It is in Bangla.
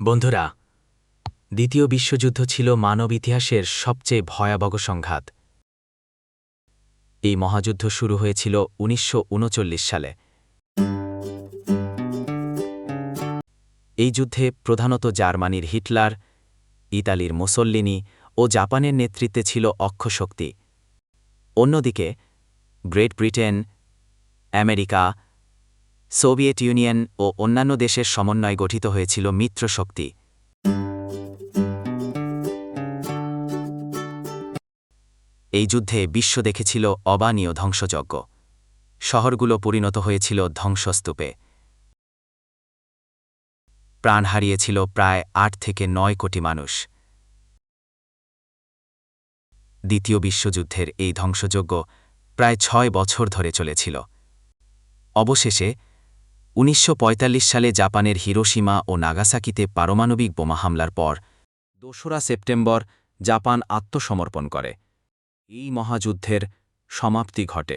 বন্ধুরা, দ্বিতীয় বিশ্বযুদ্ধ ছিল মানব ইতিহাসের সবচেয়ে ভয়াবহ সংঘাত। এই মহাযুদ্ধ শুরু হয়েছিল উনিশশো উনচল্লিশ সালে। এই যুদ্ধে প্রধানত জার্মানির হিটলার, ইতালির মুসল্লিনি ও জাপানের নেতৃত্বে ছিল অক্ষশক্তি অন্যদিকে, great Britain, America Soviet Union ও অন্যান্য দেশের সমন্বয়ে গঠিত হয়েছিল মিত্রশক্তি এই যুদ্ধে বিশ্ব দেখেছিল অবানীয় ধ্বংসযজ্ঞ। শহরগুলো পরিণত হয়েছিল ধ্বংসস্তূপে। প্রাণ হারিয়েছিল প্রায় আট থেকে নয় কোটি মানুষ। দ্বিতীয় বিশ্বযুদ্ধের এই ধ্বংসযজ্ঞ প্রায় ছয় বছর ধরে চলেছিল। অবশেষে উনিশশো পঁয়তাল্লিশ সালে জাপানের হিরোসীমা ও নাগাসাকিতে পারমাণবিক বোমা হামলার পর দোসরা সেপ্টেম্বর জাপান আত্মসমর্পণ করে। এই মহাযুদ্ধের সমাপ্তি ঘটে।